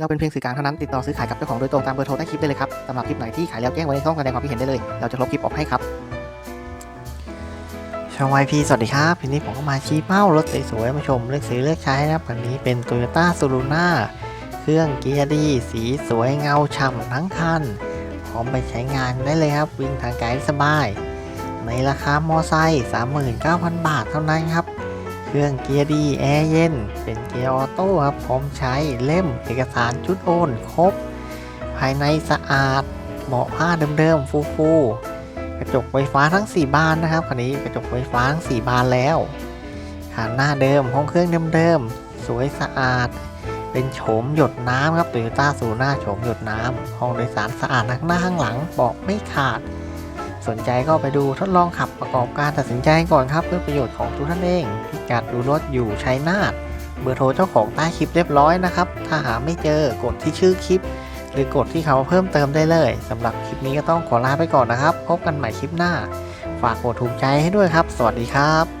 เราเป็นเพียงสื่อกลางเท่านั้นติดต่อซื้อขายกับเจ้าของโดยตรงตามเบอร์โทรใต้คลิปได้เลยครับสำหรับคลิปไหนที่ขายแล้วแจ้งไว้ในช่องแสดงความคิดเห็นได้เลย เราจะลบคลิปออกให้ครับช่องวพีสวัสดีครับทีนี้ผมก็มาชี้เป้ารถสวยๆมาชมเลือกซื้อเลือกใช้นะครับคันนี้เป็น Toyota s u r u n a เครื่องเกียร์ดี สีสวยเงาฉ่ำทั้งคันพร้อมไปใช้งานได้เลยครับ วิ่งทางไกลสบาย ในราคามอไซค์39,000 บาทเท่านั้นครับ เครื่องเกียร์ดีแอร์เย็น เป็นเกียร์ออโต้ครับพร้อมใช้เล่มเอกสารชุดโอนครบ ภายในสะอาดเบาะผ้าเดิมๆ ฟูๆ กระจกไฟฟ้าทั้ง 4 บานนะครับคันนี้กระจกไฟฟ้าทั้ง 4 บานแล้วขานหน้าเดิมห้องเครื่องเดิมๆ สวยสะอาด เป็นโฉมหยดน้ำครับโตโยต้าสูหน้าโฉมหยดน้ำห้องโดยสารสะอาดทั้งหน้าข้างหลังเบาะไม่ขาด สนใจก็ไปดูทดลองขับประกอบการตัดสินใจก่อนครับ เพื่อประโยชน์ของทุกท่านเองพิกัดดูรถอยู่ชัยนาทเบอร์โทรเจ้าของใต้คลิปเรียบร้อยนะครับ ถ้าหาไม่เจอกดที่ชื่อคลิป หรือกดที่เขาเพิ่มเติมได้เลยสำหรับคลิปนี้ก็ต้องขอลาไปก่อนนะครับ พบกันใหม่คลิปหน้า ฝากกดถูกใจให้ด้วยครับ สวัสดีครับ